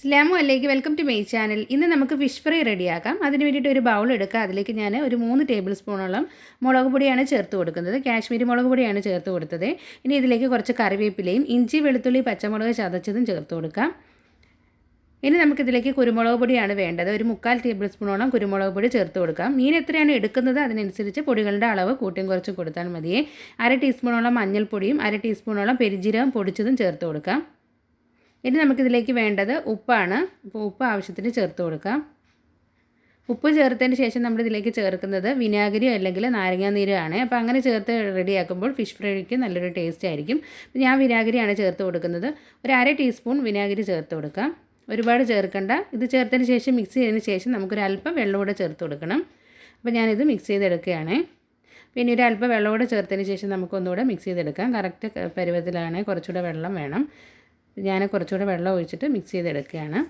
സ്ലാമു അല്ലേക്ക് welcome to my channel. ഇന്ന് നമുക്ക് ഫിഷ് ഫ്രൈ റെഡിയാക്കാം. അതിന് വേണ്ടിയിട്ട് ഒരു ബൗൾ എടുക്കുക. അതിലേക്ക് ഞാൻ ഒരു മൂന്ന് ടേബിൾ സ്പൂണോളം മുളക് പൊടിയാണ് ചേർത്ത് കൊടുക്കുന്നത്. കാശ്മീരി മുളക് പൊടിയാണ് ചേർത്ത് കൊടുത്തത്. ഇനി ഇതിലേക്ക് കുറച്ച് കറിവേപ്പിലയും ഇഞ്ചി വെളുത്തുള്ളി പച്ചമുളക് ചതച്ചതും ചേർത്ത് കൊടുക്കാം. ഇനി നമുക്കിതിലേക്ക് കുരുമുളക് പൊടിയാണ് വേണ്ടത്. ഒരു മുക്കാൽ ടേബിൾ സ്പൂണോളം കുരുമുളക് പൊടി ചേർത്ത് കൊടുക്കാം. മീൻ എത്രയാണ് എടുക്കുന്നത്? അതിനനുസരിച്ച് പൊടികളുടെ അളവ് കൂട്ടിയും കുറച്ചും കൊടുത്താൽ മതിയേ. അര ടീസ്പൂണോളം മഞ്ഞൾപ്പൊടിയും അര ടീസ്പൂണോളം പെരിഞ്ചീരകം പൊടിച്ചതും ചേർത്ത് കൊടുക്കാം. ഇനി നമുക്കിതിലേക്ക് വേണ്ടത് ഉപ്പാണ്. അപ്പോൾ ഉപ്പ് ആവശ്യത്തിന് ചേർത്ത് കൊടുക്കാം. ഉപ്പ് ചേർത്തതിന് ശേഷം നമ്മൾ ഇതിലേക്ക് ചേർക്കുന്നത് വിനാഗിരിയോ അല്ലെങ്കിൽ നാരങ്ങാനീരോ ആണ് അപ്പോൾ അങ്ങനെ ചേർത്ത് റെഡിയാക്കുമ്പോൾ ഫിഷ് ഫ്രൈക്ക് നല്ലൊരു ടേസ്റ്റ് ആയിരിക്കും. ഞാൻ വിനാഗിരിയാണ് ചേർത്ത് കൊടുക്കുന്നത്. ഒരു അര ടീസ്പൂൺ വിനാഗിരി ചേർത്ത് കൊടുക്കാം. ഒരുപാട് ചേർക്കണ്ട. ഇത് ചേർത്തതിന് ശേഷം മിക്സ് ചെയ്തതിന് ശേഷം നമുക്കൊരു അല്പം വെള്ളം കൂടെ ചേർത്ത് കൊടുക്കണം. അപ്പോൾ ഞാനിത് മിക്സ് ചെയ്തെടുക്കുകയാണ്. പിന്നെ ഒരു അല്പം വെള്ളം കൂടെ ചേർത്തതിന് ശേഷം നമുക്കൊന്നുകൂടെ മിക്സ് ചെയ്തെടുക്കാം. കറക്റ്റ് പരുവത്തിലാണ് കുറച്ചുകൂടെ വെള്ളം വേണം. ഞാൻ കുറച്ചുകൂടെ വെള്ളം ഒഴിച്ചിട്ട് മിക്സ് ചെയ്തെടുക്കുകയാണ്.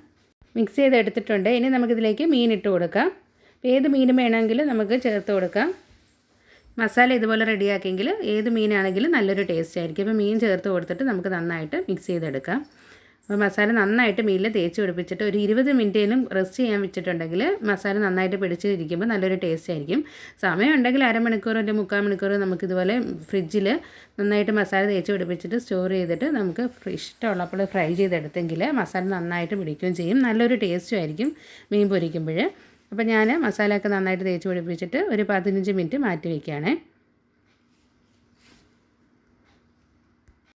മിക്സ് ചെയ്തെടുത്തിട്ടുണ്ട്. ഇനി നമുക്കിതിലേക്ക് മീൻ ഇട്ട് കൊടുക്കാം ഏത് മീൻ വേണമെങ്കിലും നമുക്ക് ചേർത്ത് കൊടുക്കാം. മസാല ഇതുപോലെ റെഡിയാക്കിയെങ്കിൽ ഏത് മീനാണെങ്കിലും നല്ലൊരു ടേസ്റ്റ് ആയിരിക്കും. അപ്പോൾ മീൻ ചേർത്ത് കൊടുത്തിട്ട് നമുക്ക് നന്നായിട്ട് മിക്സ് ചെയ്തെടുക്കാം. അപ്പോൾ മസാല നന്നായിട്ട് മീനിൽ തേച്ച് പിടിപ്പിച്ചിട്ട് ഒരു ഇരുപത് മിനിറ്റേലും റെസ്റ്റ് ചെയ്യാൻ വെച്ചിട്ടുണ്ടെങ്കിൽ മസാല നന്നായിട്ട് പിടിച്ചിരിക്കുമ്പോൾ നല്ലൊരു ടേസ്റ്റ് ആയിരിക്കും. സമയം ഉണ്ടെങ്കിൽ അരമണിക്കൂർ അല്ലെങ്കിൽ മുക്കാൽ മണിക്കൂർ നമുക്കിതുപോലെ ഫ്രിഡ്ജിൽ നന്നായിട്ട് മസാല തേച്ച് പിടിപ്പിച്ചിട്ട് സ്റ്റോർ ചെയ്തിട്ട് നമുക്ക് ഇഷ്ടമുള്ളപ്പോൾ ഫ്രൈ ചെയ്തെടുത്തെങ്കിൽ മസാല നന്നായിട്ട് പിടിക്കുകയും ചെയ്യും. നല്ലൊരു ടേസ്റ്റും ആയിരിക്കും മീൻ പൊരിക്കുമ്പോൾ. അപ്പോൾ ഞാൻ മസാലയൊക്കെ നന്നായിട്ട് തേച്ച് പിടിപ്പിച്ചിട്ട് ഒരു പതിനഞ്ച് മിനിറ്റ് മാറ്റി വയ്ക്കുകയാണേ.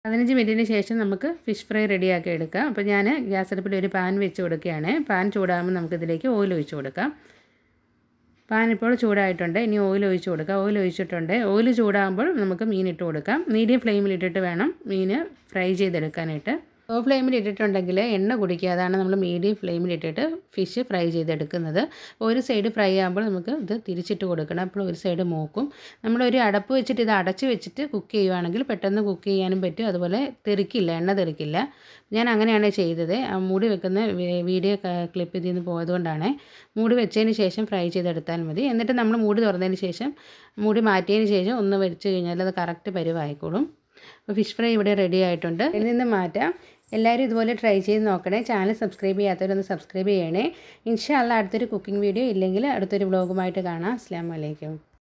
പതിനഞ്ച് മിനിറ്റിന് ശേഷം നമുക്ക് ഫിഷ് ഫ്രൈ റെഡിയാക്കി എടുക്കാം. അപ്പോൾ ഞാൻ ഗ്യാസ് അടുപ്പിൽ ഒരു പാൻ വെച്ച് കൊടുക്കുകയാണ്. പാൻ ചൂടാകുമ്പോൾ നമുക്കിതിലേക്ക് ഓയിൽ ഒഴിച്ച് കൊടുക്കാം. പാൻ ഇപ്പോൾ ചൂടായിട്ടുണ്ട്. ഇനി ഓയിൽ ഒഴിച്ച് കൊടുക്കാം. ഓയിൽ ഒഴിച്ചിട്ടുണ്ട്. ഓയിൽ ചൂടാകുമ്പോൾ നമുക്ക് മീൻ ഇട്ട് കൊടുക്കാം. മീഡിയം ഫ്ലെയിമിൽ ഇട്ടിട്ട് വേണം മീൻ ഫ്രൈ ചെയ്തെടുക്കാനായിട്ട്. ലോ ഫ്ലെയിമിൽ ഇട്ടിട്ടുണ്ടെങ്കിൽ എണ്ണ കുടിക്കുക. അതാണ് നമ്മൾ മീഡിയം ഫ്ലെയിമിൽ ഇട്ടിട്ട് ഫിഷ് ഫ്രൈ ചെയ്തെടുക്കുന്നത്. ഒരു സൈഡ് ഫ്രൈ ആകുമ്പോൾ നമുക്ക് ഇത് തിരിച്ചിട്ട് കൊടുക്കണം. അപ്പോൾ ഒരു സൈഡ് മൂക്കും. നമ്മൾ ഒരു അടപ്പ് വെച്ചിട്ട് ഇത് അടച്ച് വെച്ചിട്ട് കുക്ക് ചെയ്യുവാണെങ്കിൽ പെട്ടെന്ന് കുക്ക് ചെയ്യാനും പറ്റും. അതുപോലെ തെറിക്കില്ല എണ്ണ തെറിക്കില്ല. ഞാൻ അങ്ങനെയാണ് ചെയ്തത്. മൂടി വെക്കുന്ന വീഡിയോ ക്ലിപ്പ് ഇതിൽ നിന്ന് പോയതുകൊണ്ടാണ്. മൂടി വെച്ചതിന് ശേഷം ഫ്രൈ ചെയ്തെടുത്താൽ മതി. എന്നിട്ട് നമ്മൾ മൂടി തുറന്നതിന് ശേഷം മൂടി മാറ്റിയതിന് ശേഷം ഒന്ന് വെച്ച് കഴിഞ്ഞാൽ അത് കറക്റ്റ് പരുവായിക്കോളും. അപ്പോൾ ഫിഷ് ഫ്രൈ ഇവിടെ റെഡി ആയിട്ടുണ്ട്. ഇതിൽ നിന്ന് മാറ്റാം. എല്ലാവരും ഇതുപോലെ ട്രൈ ചെയ്ത് നോക്കണേ. ചാനൽ സബ്സ്ക്രൈബ് ചെയ്യാത്തവരൊന്ന് സബ്സ്ക്രൈബ് ചെയ്യണേ. ഇൻഷാല്ല അടുത്തൊരു കുക്കിംഗ് വീഡിയോ ഇല്ലെങ്കിൽ അടുത്തൊരു വ്ളോഗുമായിട്ട് കാണാം. അസ്ലാം വലൈക്കും